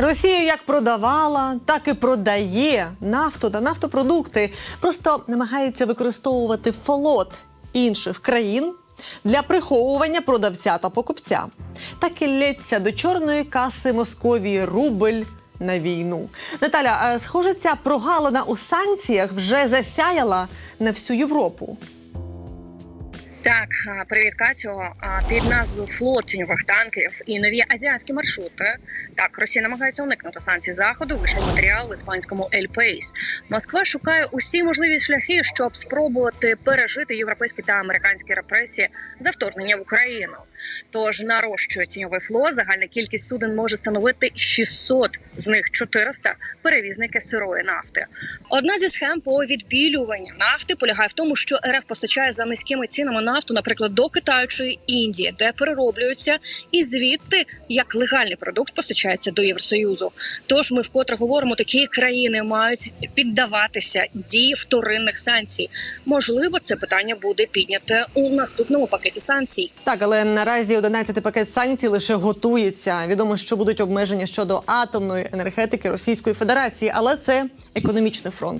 Росія як продавала, так і продає нафту та нафтопродукти. Просто намагається використовувати флот інших країн для приховування продавця та покупця. Так і лється до чорної каси Московії рубль на війну. Наталя, схоже, ця прогалина у санкціях вже засяяла на всю Європу. Так, привіт, Катю. Під назвою флот тіньових танків і нові азіатські маршрути. Так, Росія намагається уникнути санкцій заходу. Вийшов матеріал в іспанському El País. Москва шукає усі можливі шляхи, щоб спробувати пережити європейські та американські репресії за вторгнення в Україну. Тож нарощує тіньовий флот. Загальна кількість суден може становити 600, з них 400 – перевізники сирої нафти. Одна зі схем по відбілюванню нафти полягає в тому, що РФ постачає за низькими цінами нафту, наприклад, до Китаю чи Індії, де перероблюються, і звідти як легальний продукт постачається до Євросоюзу. Тож ми вкотре говоримо, такі країни мають піддаватися дії вторинних санкцій. Можливо, це питання буде підняте у наступному пакеті санкцій. Так, але наразі 11 пакет санкцій лише готується. Відомо, що будуть обмеження щодо атомної енергетики Російської Федерації, але це економічний фронт.